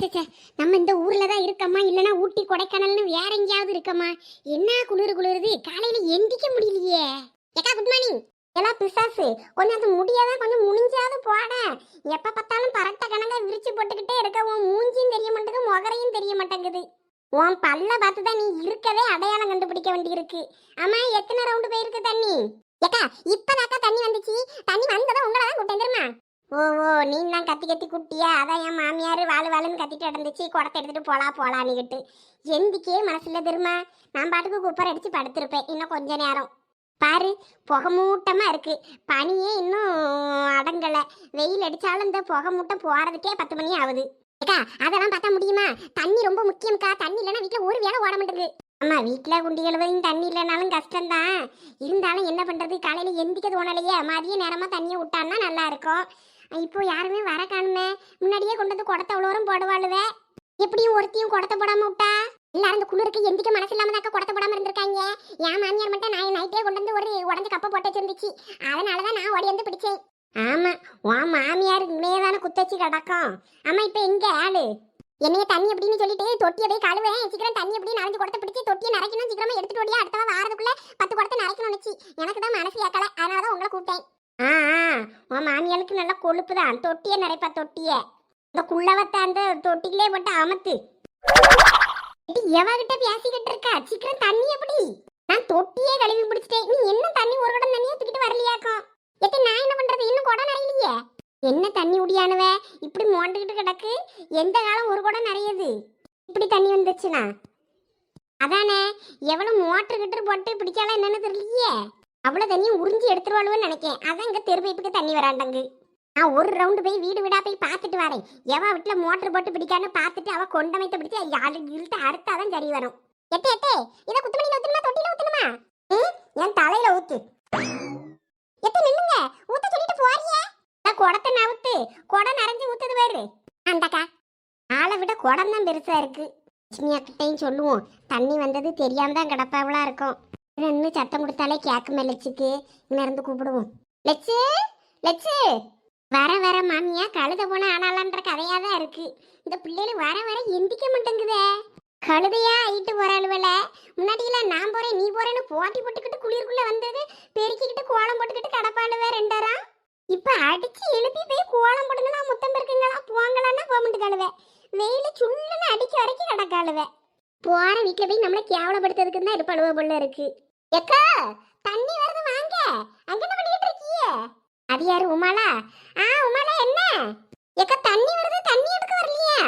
சே நம்ம இந்த ஊர்ல தான் இருக்கோமா இல்லனா ஊட்டி கொடைக்கானல்னு வேற எங்கேயாவது இருக்கம்மா. என்ன குளிர் குளிருது? காலையில எந்திக்க முடியலையே. ஏக்கா குட் மார்னிங் எல்லாம் பிசாசு. கொஞ்சம் அது முடியாதான் கொஞ்சம் முடிஞ்சாவது போட. எப்ப பார்த்தாலும் பரட்ட கணங்க விரிச்சு போட்டுக்கிட்டே இருக்க. உன் மூஞ்சியும் தெரிய மாட்டேங்குது முகரையும் தெரிய மாட்டேங்குது. உன் பல்ல பார்த்து தான் நீ இருக்கவே அடையாளம் கண்டுபிடிக்க வேண்டியிருக்கு. ஆமா எத்தனை ரவுண்டு போயிருக்கு தண்ணி? ஏக்கா இப்பதாக்கா தண்ணி வந்துச்சு. தண்ணி வந்ததும் உங்களை தான் கூட்டேன் தெரியுமா? ஓ ஓ நீ தான் கத்தி கத்தி குட்டியா? அதான் என் மாமியார் வாழு வாழுன்னு கத்திட்டு நடந்துச்சு. குடத்தை எடுத்துட்டு போலா போலான்னுக்கிட்டு எந்திக்கே மனசுல திரும்ப நான் பாட்டுக்கு குப்பர் அடித்து படுத்திருப்பேன். இன்னும் கொஞ்ச நேரம். பாரு புகை மூட்டமாக இருக்குது பனியே இன்னும் அடங்கலை. வெயில் அடித்தாலும் இந்த புகை போகிறதுக்கே பத்து மணி ஆகுது. ஏக்கா அதெல்லாம் பார்த்தா முடியுமா? தண்ணி ரொம்ப முக்கியம்க்கா. தண்ணி இல்லைன்னா வீட்டில் ஒரு வேலை ஓட மாட்டேங்குது. ஆமாம் வீட்டில் குண்டி எழுவதையும் தண்ணி இல்லைனாலும் கஷ்டம்தான். இருந்தாலும் என்ன பண்றது? காலையில எந்திக்க தோணலையே மதிய நேரமாக தண்ணியை விட்டான்னா நல்லா இருக்கும். இப்போ யாருமே வர காணுமே. முன்னாடியே கொண்டு வந்து குடத்தை அவ்வளோரும் போடுவாளுவே. எப்படியும் ஒருத்தையும் குடத்தை போடாம விட்டா? எல்லாரும் இந்த குளிருக்கு எந்திக்க மனசு இல்லாம தாக்க குடத்தை போடாம இருந்திருக்காங்க. என் மாமியார் மட்டும் நான் நைட்டே கொண்டு வந்து ஒரு உடஞ்ச கப்பை போட்டு வச்சிருந்துச்சு. அதனாலதான் நான் ஓடி வந்து பிடிச்சேன். ஆமா உன் மாமியார் மேதான குத்தச்சு கிடக்கும். ஆமா இப்ப எங்க ஆளு? என்னைய தண்ணி அப்படின்னு சொல்லிட்டு தொட்டியை போய் கழுவேன் சீக்கிரம் தண்ணி எப்படி நனைஞ்சு குடத்தை பிடிச்சி தொட்டியை நரைக்கணும். சீக்கிரமா எடுத்துட்டு ஓடியா. அடுத்த வாரதுக்குள்ள பத்து குடத்தை நரைக்கணும் எனக்கு தான் மனசு ஏக்கல. அதனால தான் உங்களை கூப்பிட்டேன். ஆ ஆ. உன் மாமியாளுக்கு நல்ல கொழுப்பு தான் தொட்டியே நிறைப்பா தொட்டியை. இந்த குள்ளவத்தை அந்த தொட்டிலே போட்டு அமத்து. எவகிட்ட பேசிக்கிட்டு இருக்கா? சீக்கிரம் தண்ணி எப்படி? நான் தொட்டியே கழுவி பிடிச்சிட்டேன் நீ என்ன தண்ணி ஒரு குடம் தண்ணியே தூக்கிட்டு வரலையாக்கும்? எத்தி நான் என்ன பண்றது? இன்னும் குடம் நிறையலையே என்ன தண்ணி உடியானுவ இப்படி மோண்டுகிட்டு கிடக்கு. எந்த காலம் ஒரு குடம் நிறையுது இப்படி தண்ணி வந்துச்சுனா அதானே எவ்வளவு மோட்டர் கிட்டர் போட்டு பிடிக்கலாம் என்னன்னு தெரியலையே. அவ்வளோ தண்ணியும் உறிஞ்சி எடுத்துருவாளுன்னு நினைக்கேன். அதான் இங்கே தெரு பைப்புக்கு தண்ணி வராண்டங்கு. நான் ஒரு ரவுண்டு போய் வீடு வீடா போய் பார்த்துட்டு வரேன். எவ வீட்டில் மோட்டர் போட்டு பிடிக்கான்னு பார்த்துட்டு அவ கொண்டமைத்த பிடிச்சி யாரு இழுத்து அறுத்தாதான் சரி வரும். எட்டே எட்டே இதை குத்துமணியில ஊத்தணுமா? தொட்டில ஊத்தணுமா? என் தலையில ஊத்து. எட்டே நில்லுங்க. ஊத்த சொல்லிட்டு போறியே. நான் குடத்தை நவுத்து குடம் நிறைஞ்சு ஊத்துது வேறு அந்தக்கா ஆளை விட குடம் தான் பெருசா இருக்குது லட்சுமி அக்கிட்டையும் சொல்லுவோம். தண்ணி வந்தது தெரியாம தான் கிடப்பாவளாக இருக்கும். நின்று சத்தம் கொடுத்தாலே கேட்குமே லட்சுக்கு இருந்து கூப்பிடுவோம். லட்சு லட்சு வர வர மாமியா கழுத போன ஆனாலான்ற கதையா தான் இருக்கு. இந்த பிள்ளைகள் வர வர எந்திக்க மாட்டேங்குதே. கழுதையா ஆயிட்டு போறாளுவல முன்னாடியெல்லாம் நான் போறேன் நீ போறேன்னு போட்டி போட்டுக்கிட்டு குளிருக்குள்ள வந்தது பெருக்கிக்கிட்டு கோலம் போட்டுக்கிட்டு கடப்பாளுவே ரெண்டரா? இப்ப அடிச்சு எழுப்பி போய் கோலம் போடுங்களா முத்தம் இருக்குங்களா போங்களான்னா போக மாட்டேங்காளுவே. வெயில சுள்ளுன்னு அடிக்க வரைக்கும் கிடக்காளுவே. போற வீட்டுல போய் நம்மள கேவலப்படுத்துறதுக்கு தான் இருப்பாளுவ போல இருக்கு. எக்கா தண்ணி வருது வாங்க. அங்க என்ன பண்ணிட்டு இருக்கீங்க அது யாரு உமாலா ஆ உமாலா என்ன? எக்கா தண்ணி வருது தண்ணி எடுக்க வரலையா?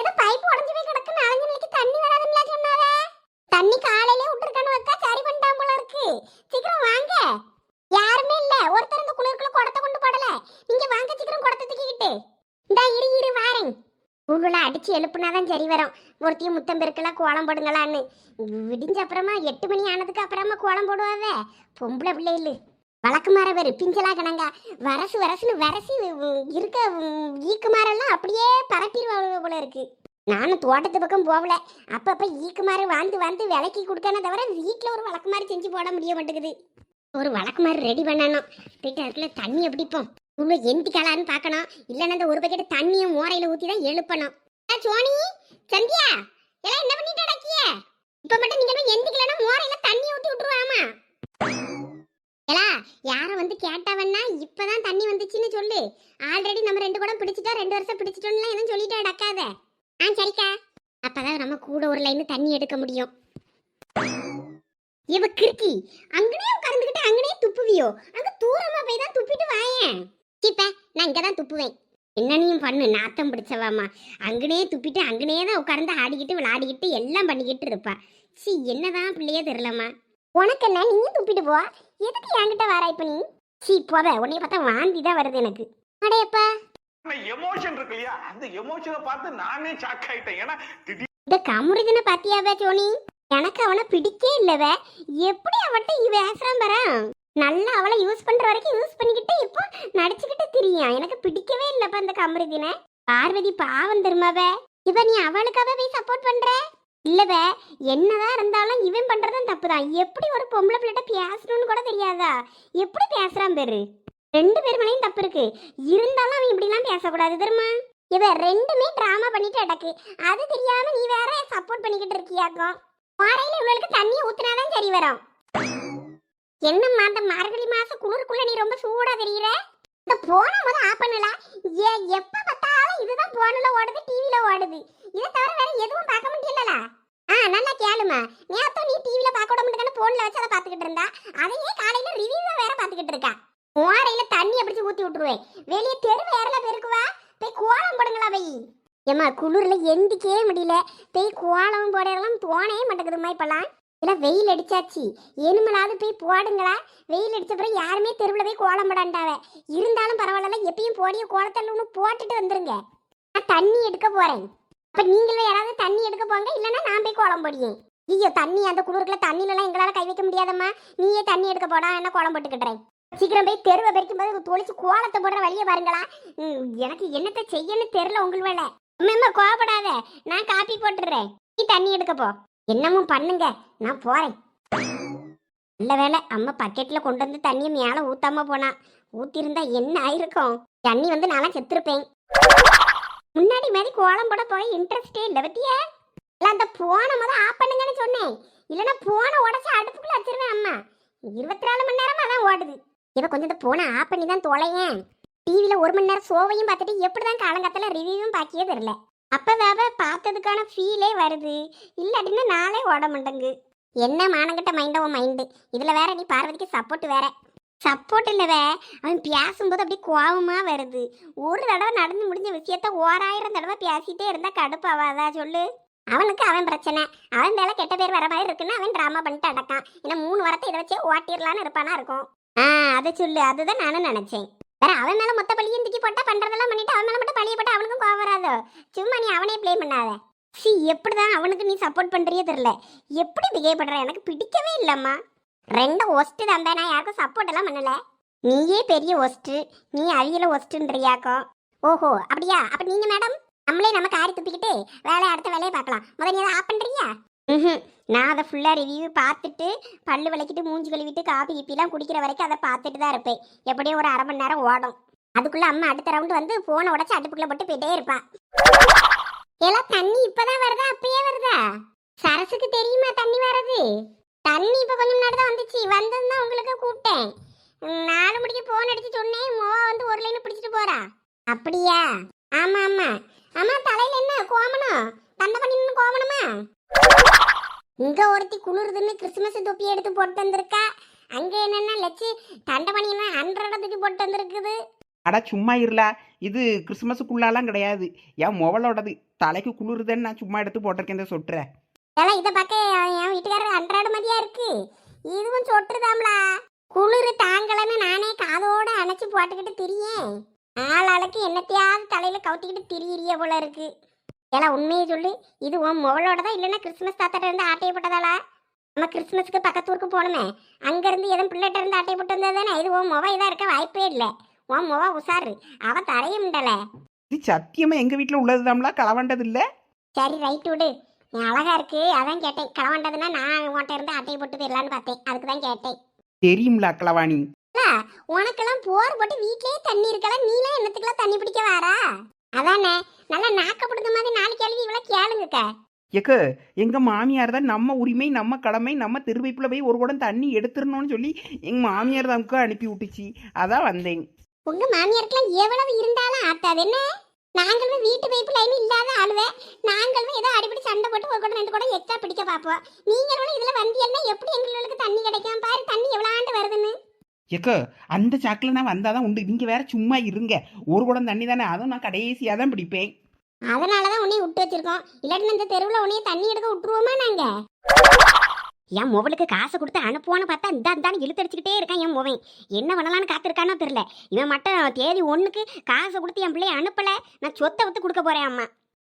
ஏதோ பைப் உடைஞ்சு போய் கிடக்கு நாலஞ்சு நாளைக்கு தண்ணி வராதுங்களா சொன்னாவே? தண்ணி காலையிலே விட்டுருக்கானு அக்கா சரி பண்ணிட்டான் போல இருக்கு. சீக்கிரம் வாங்க. யாருமே இல்ல. ஒருத்தர் இந்த குளிருக்குள்ள குடத்தை கொண்டு போடல. நீங்க வாங்க சீக்கிரம் குடத்தை தூக்கிக்கிட்டு. இந்தா இரு இரு வாரேன். உங்களை அடித்து எழுப்புனாதான் சரி வரும். ஒருத்தையும் முத்தம் பெருக்கலாம் கோலம் போடுங்களான்னு. விடிஞ்ச அப்புறமா எட்டு மணி ஆனதுக்கு அப்புறமா கோலம் போடுவாவே. பொம்பளை பிள்ளைகளு வழக்கு மாற பிஞ்சலா கணங்க. வரசு வரசுன்னு வரசி இருக்க உம், ஈக்கு அப்படியே பரப்பிடுவாங்க போல இருக்கு. நானும் தோட்டத்து பக்கம் போகல. அப்பப்போ ஈக்குமாறு வாழ்ந்து வாழ்ந்து விலைக்கு கொடுக்கணும் தவிர வீட்டில் ஒரு வழக்கு மாதிரி செஞ்சு போட முடிய மாட்டேங்குது. ஒரு வழக்கு மாதிரி ரெடி பண்ணணும். போயிட்டு அதுக்குள்ளே தண்ணி பிடிப்போம் உள்ள எந்திக்கலான்னு பார்க்கணும். இல்லைன்னா அந்த ஒரு பக்கெட் தண்ணியை மோரையில ஊற்றி தான் எழுப்பணும் சோனி சந்தியா எல்லாம் என்ன பண்ணிட்டு அடக்கிய இப்போ மட்டும் நீங்க எந்திக்கலன்னா மோரையில தண்ணி ஊற்றி விட்டுருவாமா ஏலா யாரை வந்து கேட்டாவன்னா இப்பதான் தண்ணி வந்துச்சுன்னு சொல்லு. ஆல்ரெடி நம்ம ரெண்டு குடம் பிடிச்சிட்டோம் ரெண்டு வருஷம் பிடிச்சிட்டோம்லாம் எதுவும் சொல்லிட்டு அடக்காத ஆ சரிக்கா. அப்பதான் நம்ம கூட ஒரு லைன் தண்ணி எடுக்க முடியும். இவ கிருத்தி அங்கனே உட்கார்ந்துகிட்டு அங்கனே துப்புவியோ? அங்க தூரமா போய் தான் துப்பிட்டு வாயேன். சீப்ப நான் இங்க தான் துப்புவேன். என்னனையும் பண்ணு நாத்தம் பிடிச்சவாமா அங்கனே துப்பிட்டு அங்கனே தான் உட்கார்ந்து ஆடிக்கிட்டு விளையாடிக்கிட்டு எல்லாம் பண்ணிக்கிட்டு இருப்பா. சி என்னதான் பிள்ளையே தெரியலம்மா. உனக்கு என்ன நீ துப்பிட்டு போ. எதுக்கு என்கிட்ட வர இப்ப நீ? சி போவ உன்னைய பார்த்தா வாந்தி தான் வருது எனக்கு. அடையப்பா எமோஷன் இருக்கு இல்லையா? அந்த எமோஷனை பார்த்து நானே ஷாக் ஆயிட்டேன். ஏன்னா இந்த கமுருதுன்னு பாத்தியாவே சோனி எனக்கு அவனை பிடிக்கே இல்லவ எப்படி அவட்ட இவ பேசுறான் பாரு? நல்லா அவளை யூஸ் பண்ற வரைக்கும் யூஸ் பண்ணிக்கிட்டு இப்போ நடிச்சுக்கிட்டு தெரியும் எனக்கு பிடிக்கவே இல்லப்ப அந்த கமருதினை பார்வதி பாவம் தெரியுமாவ இவ நீ அவளுக்காக போய் சப்போர்ட் பண்ற? இல்லவ என்னதான் இருந்தாலும் இவன் பண்றதும் தப்புதான். எப்படி ஒரு பொம்பளை பிள்ளைகிட்ட பேசணும்னு கூட தெரியாதா? எப்படி பேசுறான் பேரு. ரெண்டு பேர் மேலேயும் தப்பு இருக்கு. இருந்தாலும் அவன் இப்படிலாம் பேசக்கூடாது தெரியுமா? இவ ரெண்டுமே டிராமா பண்ணிட்டு அடக்கு அது தெரியாம நீ வேற சப்போர்ட் பண்ணிக்கிட்டு இருக்கியாக்கும். வாரையில இவளுக்கு தண்ணியை ஊத்துனாதான் சரி வரும். என்னம்மா அந்த மார்கழி மாச குளிருக்குள்ள நீ ரொம்ப சூடா தெரியற? இந்த போன முத ஆஃப் பண்ணலாம் ஏ எப்ப பார்த்தாலும் இதுதான் போன்ல ஓடுது டிவில ஓடுது. இதை தவிர வேற எதுவும் பார்க்க முடியலல ஆ நல்லா கேளுமா. நேத்தம் நீ டிவில பார்க்க விட முடியாது போன்ல வச்சு அதை பார்த்துக்கிட்டு இருந்தா? அதையே காலையில ரிவ்யூவை வேற பார்த்துக்கிட்டு இருக்கா. ஓரையில தண்ணியை அப்படிச்சு ஊத்தி விட்டுருவேன். வெளியே தெரு வேறல பெருக்குவா போய் கோலம் போடுங்களா போய். ஏம்மா குளிர்ல எந்திக்கவே முடியல. போய் கோலம் போடலாம் தோணே மாட்டேங்குதுமா இப்பெல்லாம். ஏன்னா வெயில் அடிச்சாச்சு. இனிமேலாவது போய் போடுங்களா. வெயில் அடிச்ச பிறகு யாருமே தெருவில் போய் கோலம் போடாண்டாவ. இருந்தாலும் பரவாயில்ல எப்பயும் போடிய கோலத்தில் ஒன்று போட்டுட்டு வந்துருங்க. நான் தண்ணி எடுக்க போகிறேன் அப்போ நீங்களும் யாராவது தண்ணி எடுக்க போங்க இல்லைன்னா நான் போய் கோலம் போடியேன் ஐயோ தண்ணி அந்த குளிருக்குள்ள தண்ணிலலாம் எங்களால் கை வைக்க முடியாதம்மா. நீயே தண்ணி எடுக்க போடா என்ன கோலம் போட்டுக்கிட்டுறேன். சீக்கிரம் போய் தெருவை பறிக்கும் போது தொளிச்சு கோலத்தை போடுற வழியை பாருங்களா. ம், எனக்கு என்னத்தை செய்யன்னு தெரில உங்கள் வேலை அம்மா கோவப்படாத. நான் காப்பி போட்டுடுறேன். நீ தண்ணி எடுக்க போ. என்னமும் பண்ணுங்க. நான் போறேன். நல்ல வேலை அம்மா பக்கெட்ல கொண்டு வந்து தண்ணியை மேல ஊத்தாம போனா. ஊத்திருந்தா என்ன ஆயிருக்கும்? தண்ணி வந்து நான்லாம் செத்துருப்பேன். முன்னாடி மாதிரி கோலம் போட போய் இன்ட்ரெஸ்டே இல்லை பத்தியா? இல்ல அந்த போன முதல் ஆஃப் பண்ணுங்கன்னு சொன்னேன். இல்லைன்னா போனை உடச்சி அடுப்புக்குள்ள வச்சிருவேன் அம்மா. இருபத்தி நாலு மணி நேரமா தான் ஓடுது. இவ கொஞ்சம் இந்த போனை ஆஃப் பண்ணி தான் தொலையேன் டிவியில் ஒரு மணி நேரம் சோவையும் பார்த்துட்டு எப்படி தான் காலங்காத்தில் ரிவ்யூவும் பாக்கியே தெரியல. அப்பதாவ பார்த்ததுக்கான ஃபீலே வருது. இல்லாட்டின்னா நாளே ஓட மாட்டேங்கு என்ன மானங்கிட்ட மைண்டோ மைண்டு இதில் வேற நீ பார்வதிக்கு சப்போர்ட் வேற. சப்போர்ட் இல்லவே அவன் பேசும்போது அப்படியே கோபமாக வருது. ஒரு தடவை நடந்து முடிஞ்ச விஷயத்த ஓராயிரம் தடவை பேசிட்டே இருந்தால் கடுப்பாவாதா சொல்லு? அவனுக்கு அவன் பிரச்சனை. அவன் மேலே கெட்ட பேர் வர மாதிரி இருக்குன்னு அவன் ட்ராமா பண்ணிட்டு அடக்கான். ஏன்னா மூணு வாரத்தை இதை வச்சே ஓட்டிடலான்னு இருப்பானா இருக்கும். ஆ அதை சொல்லு. அதுதான் நானும் நினச்சேன். வேற அவன் மேல மொத்த பழியும் தூக்கி போட்டா பண்றதெல்லாம் பண்ணிட்டு அவன் மேல மட்டும் பழிய போட்டு அவனுக்கும் கோவம் வராதோ? சும்மா நீ அவனே ப்ளே பண்ணாத. சி எப்படிதான் அவனுக்கு நீ சப்போர்ட் பண்றியே தெரியல. எப்படி பிஹேவ் பண்ற? எனக்கு பிடிக்கவே இல்லம்மா. ரெண்டு ஒஸ்ட்டு தான் நான் யாருக்கும் சப்போர்ட் எல்லாம் பண்ணல. நீயே பெரிய ஒஸ்ட்டு நீ அழியல ஒஸ்ட்டுன்றியாக்கோ ஓஹோ அப்படியா? அப்ப நீங்க மேடம் நம்மளே நம்ம காரி துப்பிக்கிட்டு வேலையை அடுத்த வேலையை பார்க்கலாம். முதல்ல நீ அதை ஆப் பண்றியா? ம் நான் அதை ஃபுல்லாக ரிவ்யூ பார்த்துட்டு பல்லு விளக்கிட்டு மூஞ்சி கழுவிட்டு காப்பி கிப்பிலாம் குடிக்கிற வரைக்கும் அதை பார்த்துட்டு தான் இருப்பேன். எப்படியும் ஒரு அரை மணி நேரம் ஓடும். அதுக்குள்ள அம்மா அடுத்த ரவுண்டு வந்து ஃபோனை உடச்சி அடுப்புக்குள்ளே போட்டு போயிட்டே இருப்பா. எல்லாம் தண்ணி இப்பதான் வருதா? அப்பயே வருதா? சரசுக்கு தெரியுமா தண்ணி வர்றது? தண்ணி இப்ப கொஞ்சம் முன்னாடி தான் வந்துச்சு. வந்ததுதான் உங்களுக்கு கூப்பிட்டேன். நாலு மணிக்கு ஃபோன் அடிச்சு சொன்னேன். மோவா வந்து ஒரு லைன் பிடிச்சிட்டு போறா. அப்படியா? ஆமா ஆமா. ஆமா தலையில என்ன கோமணம் தண்டை பண்ணி கோமணமா இங்க ஒருத்தி குளிருதுன்னு கிறிஸ்துமஸ் தொப்பி எடுத்து போட்டு வந்திருக்கா. அங்க என்னன்னா லட்சு தண்டை பண்ணி ஹண்ட்ரட் தூக்கி போட்டு வந்திருக்குது. அட சும்மா இருலா இது கிறிஸ்மஸுக்குள்ளாலாம் கிடையாது. என் முவலோடது. தலைக்கு குளிருதுன்னு நான் சும்மா எடுத்து போட்டிருக்கேன் இந்த சொட்டுற ஏல இத பார்க்க என் வீட்டுக்காரர் அன்றாட மதியா இருக்கு. இதுவும் சொட்டுதாம்லா குளிர் தாங்கலன்னு நானே காதோட அணைச்சு போட்டுக்கிட்டு திரியேன். ஆளாளுக்கு என்னத்தையாவது தலையில கவுத்திக்கிட்டு திரியிறிய போல இருக்கு. ஏலா உண்மையை சொல்லு. இது உன் முவளோட தான் இல்லைன்னா கிறிஸ்துமஸ் தாத்தாட்ட இருந்து ஆட்டையை போட்டதாளா? நம்ம கிறிஸ்துமஸ்க்கு பக்கத்தூருக்கு போகணுமே. அங்க இருந்து எதுவும் பிள்ளைகிட்ட இருந்து ஆட்டையை போட்டு வந்தா தானே? இது உன் முவ இதா இருக்க வாய்ப்பே இல்லை. உன் முவ உசாரு. அவ தரைய முண்டல. இது சத்தியமா எங்க வீட்டில் உள்ளதுதாம்லாம் களவாண்டது இல்ல சரி ரைட் விடு. நீ அழகா இருக்கு. அதான் கேட்டேன். களவாண்டதுன்னா நான் உன்கிட்ட இருந்து அட்டையை போட்டு போயிடலான்னு பார்த்தேன். அதுக்கு தான் கேட்டேன். தெரியும்ல களவாணி உனக்கெல்லாம் போர் போட்டு வீட்லயே தண்ணி இருக்கலாம் நீலாம் என்னத்துக்குலாம் தண்ணி பிடிக்க வாரா? அதானே? நல்லா நாக்க பிடித்த மாதிரி நாலு கேள்வி இவ்வளோ கேளுங்கக்கா. எக்கு எங்க மாமியார் தான் நம்ம உரிமை நம்ம கடமை நம்ம திருவைப்புல போய் ஒரு குடம் தண்ணி எடுத்துடணும்னு சொல்லி எங்க மாமியார் தான் அனுப்பி விட்டுச்சு. அதான் வந்தேன். உங்க மாமியாருக்கெல்லாம் எவ்வளவு இருந்தாலும் ஆத்தாது என்ன? நாங்களும் வீட்டு பைப்பு லைன் இல்லாத ஆளுவே. நாங்களும் ஏதோ அடிப்படி சண்டை போட்டு ஒரு கூட ரெண்டு கூட எக்ஸ்ட்ரா பிடிக்க பார்ப்போம். நீங்களும் இதுல வந்தீங்கன்னா எப்படி எங்களுக்கு தண்ணி கிடைக்கும்? பாரு தண்ணி எவ்வளோ ஆண்டு வருதுன்னு. ஏக்கோ அந்த சாக்கில் நான் வந்தாதான் உண்டு. இங்கே வேற சும்மா இருங்க. ஒரு குடம் தண்ணி தானே அதுவும் நான் கடைசியாக தான் பிடிப்பேன். அதனாலதான் உன்னைய விட்டு வச்சிருக்கோம். இல்லாட்டி இந்த தெருவில் உன்னையும் தண்ணி எடுக்க விட்டுருவோமா நாங்கள் என் மொபைலுக்கு காசு கொடுத்து அனுப்புவான்னு பார்த்தா இந்த இந்தான்னு இழுத்தடிச்சுக்கிட்டே இருக்கான் என் மொபைல் என்ன பண்ணலான்னு காத்திருக்கானோ தெரில இவன் மட்டும் தேதி ஒன்றுக்கு காசு கொடுத்து என் பிள்ளைய அனுப்பலை. நான் சொத்தை வித்து கொடுக்க போறேன் அம்மா.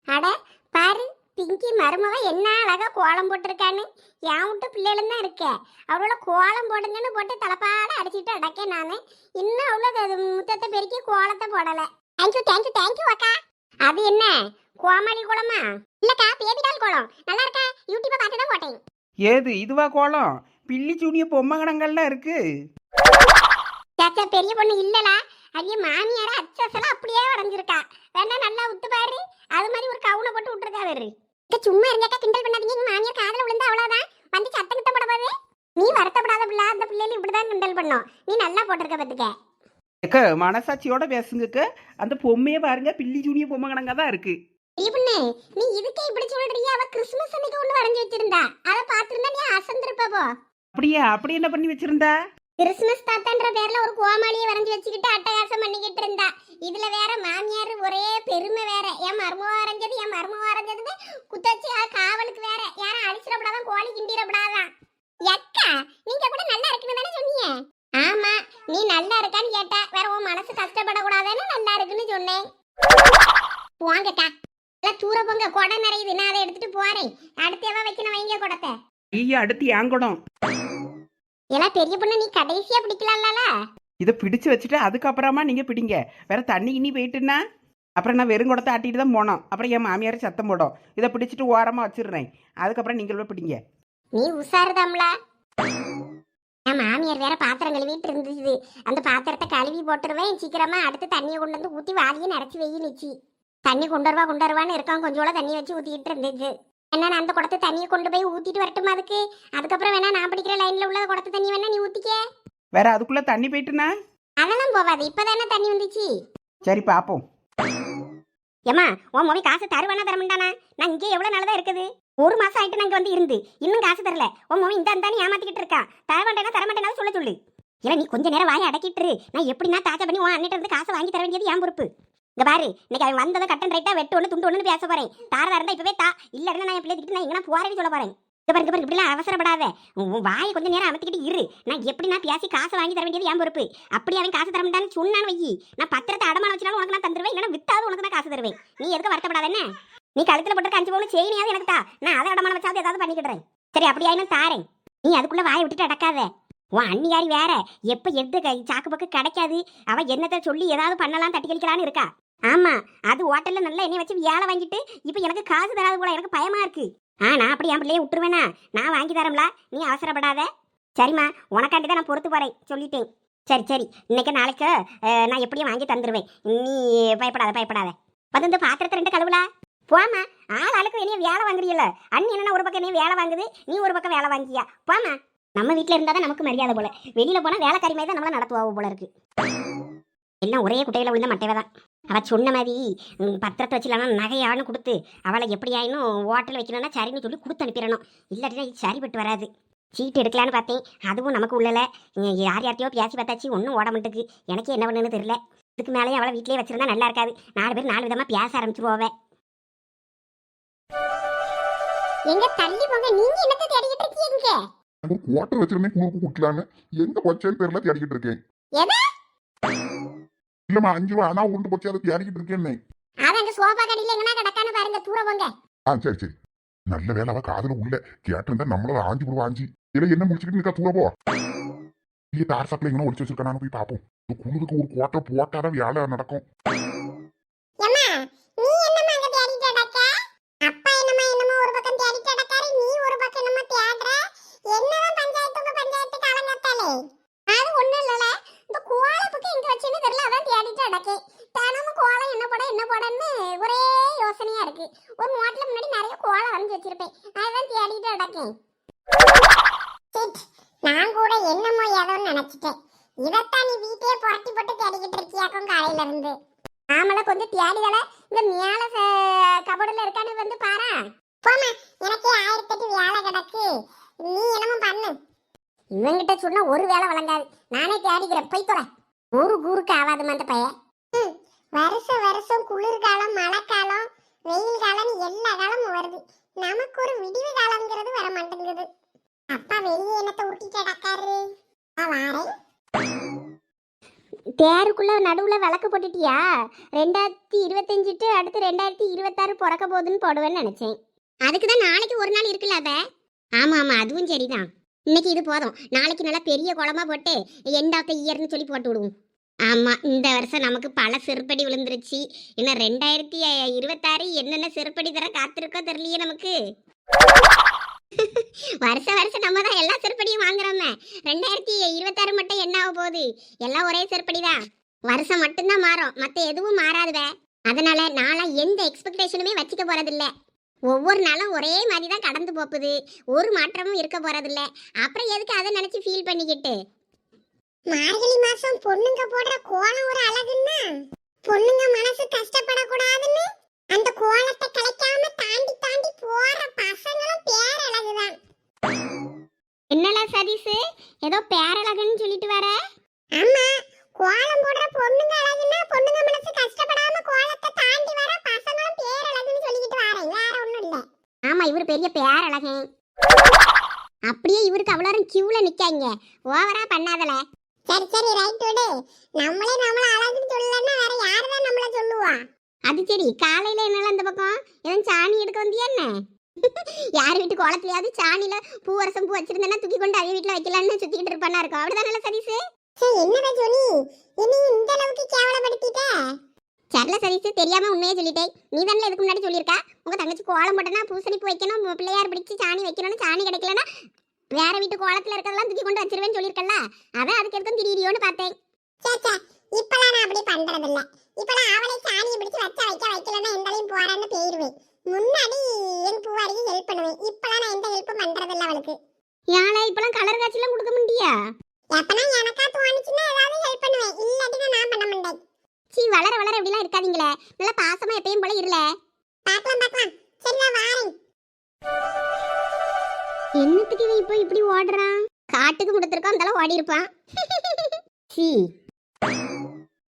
அட பாரு. பிங்கி மருமவ என்ன அழகா கோலம் போட்டிருக்கான்னு? என் விட்டு பிள்ளைகளும் தான் இருக்க. அவளோட கோலம் போடுங்கன்னு போட்டு தலைப்பாட அடிச்சுட்டு அடக்கேன் நான். இன்னும் அவ்வளோ முத்தத்தை பெருக்கி கோலத்தை போடல. தேங்க்யூ தேங்க்யூ தேங்க்யூ அக்கா. அது என்ன? கோமாளி குளமா இல்லக்கா பேபிடால் குளம் நல்லா இருக்கா? யூடியூப்பை பார்த்து தான் போட்டேன். ஏது இதுவா கோலம்? பில்லி சூனிய பொம்மை கணங்கள்லாம் இருக்கு. சாச்சா பெரிய பொண்ணு இல்லலா ஐயா மாமியார அச்சசல அப்படியே வரைஞ்சிருக்கா. வேணா நல்லா விட்டு பாரு. அது மாதிரி ஒரு கவுனை போட்டு விட்டுருக்கா வேறு சும்மா இருங்கக்கா கிண்டல் பண்ணாதீங்க. எங்க மாமியார் காதுல விழுந்தா அவ்வளவுதான். வந்து சத்தம் கிட்ட போட போது நீ வருத்தப்படாத பிள்ளை அந்த பிள்ளைகள் இப்படிதான் கிண்டல் பண்ணும். நீ நல்லா போட்டிருக்க பத்துக்க. மனசாட்சியோட பேசுங்கக்க. அந்த பொம்மையை பாருங்க பில்லி ஜூனிய பொம்மை கணங்கா தான் இருக்கு பொண்ணு நீ இதுக்கே இப்படி சொல்றியா அவ கிறிஸ்துமஸ் அன்னைக்கு ஒண்ணு வரைஞ்சு வச்சிருந்தா. அத பாத்திருந்தா நீ அசந்திருப்ப போ. அப்படியே? அப்படி என்ன பண்ணி வச்சிருந்தா? கிறிஸ்துமஸ் தாத்தான்ற பேர்ல ஒரு கோமாளியை வரைஞ்சு வச்சுக்கிட்டு அட்டகாசம் பண்ணிக்கிட்டு இருந்தா. இதுல வேற மாமியார் ஒரே பெருமை வேற. என் மருமக வரைஞ்சது என் மருமக வரைஞ்சதுன்னு குத்தச்சு காவலுக்கு வேற. யாரும் அழிச்சிடப்படாதான் கோழி கிண்டிடப்படாதான். எக்கா நீங்க கூட நல்லா இருக்குன்னு தானே சொன்னீங்க? ஆமா நீ நல்லா இருக்கான்னு கேட்டா. வேற உன் மனசு கஷ்டப்படக்கூடாதுன்னு நல்லா இருக்குன்னு சொன்னேன். போங்கக்கா. எல்லாம் தூர போங்க. குடம் நிறையுது. நான் அதை எடுத்துட்டு போறேன். அடுத்து எவ வைக்கணும்? வைங்க குடத்தை. ஐயா அடுத்து என் குடம்? எல்லாம் பெரிய பொண்ணு நீ கடைசியா பிடிக்கலாம்ல இதை பிடிச்சு வச்சுட்டு அதுக்கப்புறமா நீங்க பிடிங்க. வேற தண்ணி இனி போயிட்டுன்னா அப்புறம் நான் வெறும் குடத்தை ஆட்டிட்டு தான் போனோம். அப்புறம் என் மாமியார் சத்தம் போடும். இதை பிடிச்சிட்டு ஓரமா வச்சிடுறேன். அதுக்கப்புறம் நீங்கள் போய் பிடிங்க. நீ உஷாருதாம்ல. என் மாமியார் வேற பாத்திரம் கழுவிட்டு இருந்துச்சு அந்த பாத்திரத்தை கழுவி போட்டுருவேன். சீக்கிரமா அடுத்து தண்ணியை கொண்டு வந்து ஊத்தி வாளியை நிறச்சி வெயி நிச்சு. தண்ணி கொண்டு வருவா கொண்டு வருவான்னு இருக்கான் கொஞ்சோட தண்ணி வச்சு ஊத்திட்டு இருந்துச்சு என்ன நான் அந்த குடத்தை தண்ணியை கொண்டு போய் ஊத்திட்டு வரட்டுமா அதுக்கு? அதுக்கப்புறம் வேணா நான் பிடிக்கிற லைன்ல உள்ள குடத்து தண்ணி வேணா நீ ஊத்திக்க. வேற அதுக்குள்ள தண்ணி போயிட்டுனா? அதெல்லாம் போவாது. இப்பதானே தண்ணி வந்துச்சு. சரி பாப்போம். ஏமா உன் மொழி காசு தருவானா தரமாட்டானா? நான் இங்கே எவ்வளவு நாளதான் இருக்குது. ஒரு மாசம் ஆயிட்டு நாங்க வந்து இருந்து. இன்னும் காசு தரல. உன் மொழி இந்த அந்தானி ஏமாத்திக்கிட்டு இருக்கா. தர மாட்டேனா தர மாட்டேனா சொல்ல சொல்லு. இல்ல நீ கொஞ்ச நேரம் வாயை அடக்கிட்டு இரு. நான் எப்படின்னா தாச்சா பண்ணி உன் அண்ணிட்ட இருந்து காசை வாங்கி தர வேண்டியது என் பொறுப்பு. இங்க பாரு இன்னைக்கு அவன் வந்ததை கட்டன் ரைட்டா வெட்டு ஒன்று துண்டு ஒண்ணு பேச போறேன். தாரதா இருந்தா இப்பவே தா இல்லன்னா நான் என் பிள்ளை திட்டு நான் எங்கன்னா போறேன்னு சொல்ல போறேன். இங்க பாருங்க பாருங்க இப்படிலாம் அவசரப்படாத. உன் வாயை கொஞ்ச நேரம் அமைத்துக்கிட்டு இரு. நான் எப்படி நான் பேசி காசு வாங்கி தர வேண்டியது என் பொறுப்பு. அப்படி அவன் காசு தர மாட்டான்னு சொன்னான்னு வை நான் பத்திரத்தை அடமான வச்சுனாலும் உனக்கு நான் தந்துருவேன் இல்லைன்னா வித்தாவது உனக்கு நான் காசு தருவேன். நீ எதுக்கு வருத்தப்படாத என்ன? நீ கழுத்துல போட்டு அஞ்சு பவுன் செயினியாவது எனக்கு தா. நான் அதை அடமான வச்சாவது ஏதாவது பண்ணிக்கிடுறேன். சரி அப்படியா ஆயினும் தாரேன். நீ அதுக்குள்ள வாயை விட்டுட்டு அடக்காத. உன் அண்ணியாரி வேற. எப்ப எது கை- சாக்கு பக்கு கிடைக்காது. அவ என்னத்தை சொல்லி ஏதாவது பண்ணலாம் தட்டி கழிக்கலான்னு இருக்கா? ஆமா அது ஹோட்டல்ல நல்லா எண்ணெய் வச்சு வேலை வாங்கிட்டு இப்போ எனக்கு காசு தராது போல எனக்கு பயமா இருக்கு. ஆ நான் அப்படி என் பிள்ளைய விட்டுருவேனா? நான் வாங்கி தரம்ல நீ அவசரப்படாத. சரிம்மா உனக்காண்டி தான் நான் பொறுத்து போறேன் சொல்லிட்டேன். சரி சரி இன்னைக்கு நாளைக்கு அஹ், நான் எப்படியும் வாங்கி தந்துடுவேன் நீ பயப்படாத பயப்படாத. வந்து இந்த பாத்திரத்தை ரெண்டு கழுவுலா போமா ஆள் ஆளுக்கு என்னைய வேலை வாங்குறீல்ல. அண்ணி என்ன ஒரு பக்கம் என்னைய வேலை வாங்குது நீ ஒரு பக்கம் வேலை வாங்கியா. போமா நம்ம வீட்ல இருந்தால் தான் நமக்கு மரியாதை போல. வெளியில போனா வேலைக்காரி மாதிரி தான் நம்மளை நடத்துவா போல இருக்கு. எல்லாம் ஒரே குட்டையில விழுந்த மட்டைவ தான் அவ சொன்ன மாதிரி பத்திரத்தை வச்சுலாம் நகையான்னு கொடுத்து அவளை எப்படி ஆயினும் ஹோட்டல் வைக்கணும்னா சரின்னு சொல்லி கொடுத்து அனுப்பிடணும். இல்லாட்டினா இது சரிப்பட்டு வராது. சீட்டு எடுக்கலான்னு பார்த்தேன். அதுவும் நமக்கு உள்ளல. இங்க யார் யார்ட்டையோ பேசி பார்த்தாச்சு ஒன்றும் ஓட மாட்டேக்கு எனக்கு என்ன பண்ணுன்னு தெரியல. இதுக்கு மேலேயும் அவளை வீட்லயே வச்சிருந்தா நல்லா இருக்காது. நாலு பேர் நாலு விதமா பேச ஆரம்பிச்சிருவோவே எங்க தள்ளி போங்க. நீங்க என்னத்தை தேடிக்கிட்டு இருக்கீங்க? ஒரு குவார்டர் வச்சிருந்தேன் குழுக்கு குட்டலான்னு எங்க போச்சேன்னு தெரியல தேடிக்கிட்டு இருக்கேன். எது? இல்லம்மா அஞ்சு ரூபா. ஆனா உருண்டு போச்சு அதை தேடிக்கிட்டு இருக்கேன்னு அது அங்க சோஃபா கடையில எங்கனா கிடக்கான்னு பாருங்க தூர போங்க. ஆ சரி சரி. நல்ல வேலை அவ காதுல உள்ள. கேட்டிருந்தா நம்மள ஆஞ்சு விடுவா ஆஞ்சி. இல்ல என்ன முடிச்சுக்கிட்டு இருக்கா தூர போ. இல்ல தார் சாப்பிட எங்கன்னா ஒளிச்சு வச்சிருக்கா நானும் போய் பார்ப்போம் குழுவுக்கு ஒரு குவார்டர் போட்டாதான் வேலை நடக்கும் ஏம்மா நீ என்னம்மா அங்க தேடிட்டு அடக்க அப்பா என்னம்மா என்னமோ ஒரு பக்கம் தேடிட்டு அடக்காரு நீ ஒரு பக்கம் என்னமோ தேடுற என்னதான் பஞ்சாயத்துக்கு பஞ்சாயத்து காலங்கத்தாலே அது ஒண்ணும் இல்லல இந்த கோலப்புக்கு எங்க வச்சுன்னு தெரியல அதான் தேடிட்டு அடக்கேன் தினமும் கோலம் என்ன போட என்ன போடன்னு ஒரே யோசனையா இருக்கு ஒரு நோட்ல முன்னாடி நிறைய கோலம் வரைஞ்சு வச்சிருப்பேன் அதான் தேடிட்டு அடக்கேன் நான் கூட என்னமோ ஏதோன்னு நினைச்சிட்டேன் இதைத்தான் நீ வீட்டையே புரட்டி போட்டு தேடிக்கிட்டு இருக்கியாக்கும் காலையில இருந்து ஆமல கொஞ்சம் தேடிதல இந்த மேல கபோர்டுல இருக்கான்னு வந்து பாரு போமா எனக்கு ஆயிரத்தி எட்டு வேலை கிடக்கு நீ என்னமோ பண்ணு. இவங்கிட்ட சொன்னா ஒரு வேலை வழங்காது. நானே தேடிக்கிறேன். போய் தொலை. ஒரு கூருக்கு ஆகாதுமா அந்த பையன். வருஷம் வருஷம் குளிர்காலம் மழைக்காலம் வெயில் காலம் எல்லா காலமும் வருது. நமக்கு ஒரு விடிவு காலம்ங்கிறது வர மாட்டேங்குது அப்பா வெளியே என்னத்தை உருட்டி கிடக்காரு? வாரேன் தேருக்குள்ள நடுவுல விளக்கு போட்டுட்டியா? ரெண்டாயிரத்தி இருபத்தஞ்சு டு அடுத்து ரெண்டாயிரத்தி இருபத்தாறு பிறக்க போகுதுன்னு போடுவேன்னு நினைச்சேன். அதுக்கு தான் நாளைக்கு ஒரு நாள் இருக்குல்ல அத ஆமா ஆமா அதுவும் சரிதான். இன்னைக்கு இது போதும். நாளைக்கு நல்லா பெரிய குளமா போட்டு எண்ட் ஆஃப் த இயர்னு சொல்லி போட்டு விடுவோம். ஆமாம் இந்த வருஷம் நமக்கு பல செருப்படி விழுந்துருச்சு. இன்னும் ரெண்டாயிரத்தி இருபத்தாறு என்னென்ன செருப்படி தர காத்திருக்கோ தெரியலையே நமக்கு. வருஷம் வருஷம் நம்ம தான் எல்லா செருப்படியும் வாங்குறோமே. ரெண்டாயிரத்தி இருபத்தாறு மட்டும் என்ன ஆக போகுது? எல்லாம் ஒரே செருப்படி தான். வருஷம் மட்டும்தான் மாறும். மற்ற எதுவும் மாறாதுவே. அதனால நான்லாம் எந்த எக்ஸ்பெக்டேஷனுமே வச்சுக்க போறதில்லை. ஒவ்வொரு நாளும் ஒரே மாதிரி தான் கடந்து போகுது. ஒரு மாற்றமும் இருக்க போறதில்ல. அப்புறம் எதுக்கு அதை நினைச்சு ஃபீல் பண்ணிக்கிட்டு? மார்கழி மாசம் பொண்ணுங்க போடுற கோலம் ஒரு அழகுன்னா? பொண்ணுங்க மனசு கஷ்டப்படக்கூடாதுன்னு? அந்த கோலத்தை கலைக்காம தாண்டி தாண்டி போற பசங்களும் பேரழகுதான். என்னல சதீஷ்? ஏதோ பேரழகுன்னு சொல்லிட்டு வர? ஆமா. கோலம் போடுற பொண்ணுங்க அழகுன்னா பொண்ணுங்க மனசு கஷ்டப்படாம கோலத்தை தாண்டி வர பசங்களும் பேரழகுன்னு சொல்லிக்கிட்டு வரேன். வேற ஒண்ணும் இல்ல. ஆமா இவர் பெரிய பேரழகன் அப்படியே இவருக்கு அவ்வளோ கியூல நிக்காங்க. ஓவரா பண்ணாதல. சரி சரி ரைட் விடு. நம்மளே நம்மள அழகுன்னு சொல்லலன்னா வேற யாரு தான் நம்மள சொல்லுவா? அது சரி காலையில என்னால அந்த பக்கம்? எதுவும் சாணி எடுக்க வந்தியா என்ன? யார் வீட்டு குளத்துலயாவது சாணியில பூவரசம் பூ வச்சிருந்தேன்னா தூக்கி கொண்டு அவங்க வீட்டுல வைக்கலாம்னு சுத்திக்கிட்டு இருப்பானா இருக்கும். அப்படிதான் சதீஷ்? என்னடா ஜோனி? இனி இந்த அளவுக்கு கேவலப்படுத்திட்ட? சரல சதீஷ் தெரியாம உண்மையே சொல்லிட்டேன். நீ தானே இதுக்கு முன்னாடி சொல்லியிருக்கா? உங்க தங்கச்சி கோலம் போட்டனா பூசணி பூ வைக்கணும் பிள்ளையார் பிடிச்சு சாணி வைக்கணும்னு சாணி கிடைக்கலன்னா வேற வீட்டு கோலத்துல இருக்கிறதெல்லாம் தூக்கி கொண்டு வச்சிருவேன்னு சொல்லியிருக்கல அதான் அதுக்கு எதுக்கும் திடீரியோன்னு பார்த்தேன். சேச்சா இப்பலாம் நான் அப்படி பண்றது இல்ல இப்பலாம் அவளை சாணியை பிடிச்சு வச்சா வைக்க வைக்கலன்னா எந்தாலையும் போறான்னு போயிருவேன். முன்னாடி என் பூவாரிக்கு ஹெல்ப் பண்ணுவேன். இப்பலாம் நான் எந்த ஹெல்ப்பும் பண்றது இல்ல அவளுக்கு. யாழை இப்பலாம் கலர் காட்சிலாம் கொடுக்க முடியா எப்பனா எனக்கா தோணுச்சுன்னா ஏதாவது ஹெல்ப் பண்ணுவேன். இல்லாட்டினா நான் பண்ண மாட்டேன். சீ வளர வளர இப்படிலாம் இருக்காதீங்களே. நல்லா பாசமா எப்பயும் போல இருல பார்க்கலாம் பார்க்கலாம். சரி நான் வாரேன். என்னத்துக்கு இவன் இப்போ இப்படி ஓடுறான்? காட்டுக்கு முடத்திருக்கோம் அந்தாலும் ஓடி இருப்பான் சீ.